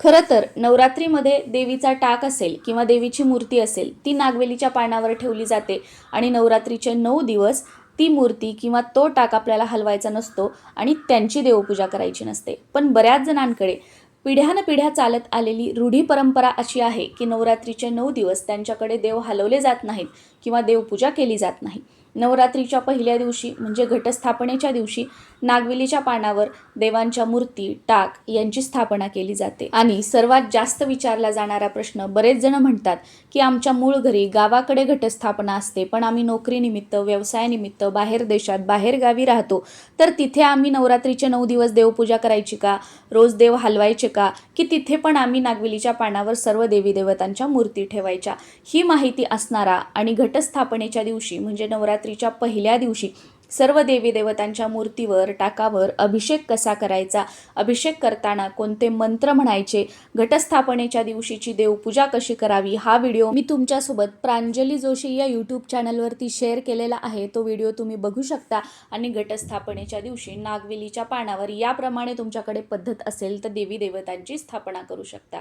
खरं तर नवरात्रीमध्ये देवीचा टाक असेल किंवा देवीची मूर्ती असेल ती नागवेलीच्या पानावर ठेवली जाते आणि नवरात्रीचे नऊ दिवस ती मूर्ती किंवा तो टाक आपल्याला हलवायचा नसतो आणि त्यांची देवपूजा करायची नसते. पण बऱ्याच जणांकडे पिढ्यानपिढ्या चालत आलेली रूढी परंपरा अशी आहे की नवरात्रीचे नऊ दिवस त्यांच्याकडे देव हलवले जात नाहीत किंवा देवपूजा केली जात नाही. नवरात्रीच्या पहिल्या दिवशी म्हणजे घटस्थापनेच्या दिवशी नागवेलीच्या पानावर देवांच्या मूर्ती टाक यांची स्थापना केली जाते. आणि सर्वात जास्त विचारला जाणारा प्रश्न बरेच जण म्हणतात की आमच्या मूळ घरी गावाकडे घटस्थापना असते पण आम्ही नोकरीनिमित्त व्यवसायानिमित्त बाहेर देशात बाहेर गावी राहतो. तर तिथे आम्ही नवरात्रीचे नऊ दिवस देवपूजा करायची का? रोज देव हलवायचे का? की तिथे पण आम्ही नागवेलीच्या पानावर सर्व देवी देवतांच्या मूर्ती ठेवायच्या? ही माहिती असणारा आणि घटस्थापनेच्या दिवशी म्हणजे नवरात्रीच्या पहिल्या दिवशी सर्व देवी देवतांच्या मूर्तीवर टाकावर अभिषेक कसा करायचा? अभिषेक करताना कोणते मंत्र म्हणायचे? घटस्थापनेच्या दिवशीची देवपूजा कशी करावी? हा व्हिडिओ मी तुमच्यासोबत प्रांजली जोशी या यूट्यूब चॅनलवरती शेअर केलेला आहे. तो व्हिडिओ तुम्ही बघू शकता आणि घटस्थापनेच्या दिवशी नागवेलीच्या पानावर याप्रमाणे तुमच्याकडे पद्धत असेल तर देवी देवतांची स्थापना करू शकता.